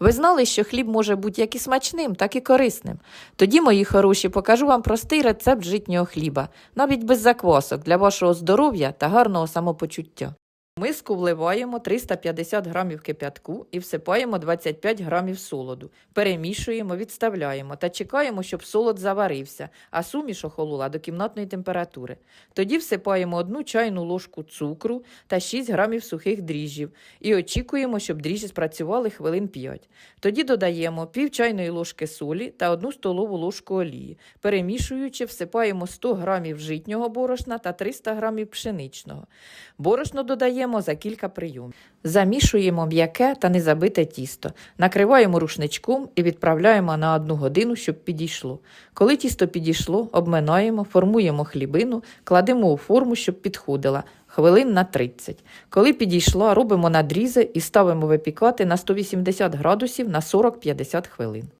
Ви знали, що хліб може бути як і смачним, так і корисним. Тоді, мої хороші, покажу вам простий рецепт житнього хліба, навіть без заквасок для вашого здоров'я та гарного самопочуття. Миску вливаємо 350 грамів кип'ятку і всипаємо 25 грамів солоду. Перемішуємо, відставляємо та чекаємо, щоб солод заварився, а суміш охолола до кімнатної температури. Тоді всипаємо одну чайну ложку цукру та 6 грамів сухих дріжджів і очікуємо, щоб дріжджі спрацювали хвилин 5. Тоді додаємо пів чайної ложки солі та одну столову ложку олії. Перемішуючи, всипаємо 100 грамів житнього борошна та 300 грамів пшеничного. Борошно додаємо за кілька прийомів. Замішуємо м'яке та незабите тісто. Накриваємо рушничком і відправляємо на одну годину, щоб підійшло. Коли тісто підійшло, обминаємо, формуємо хлібину, кладемо у форму, щоб підходила. Хвилин на 30. Коли підійшла, робимо надрізи і ставимо випікати на 180 градусів на 40-50 хвилин.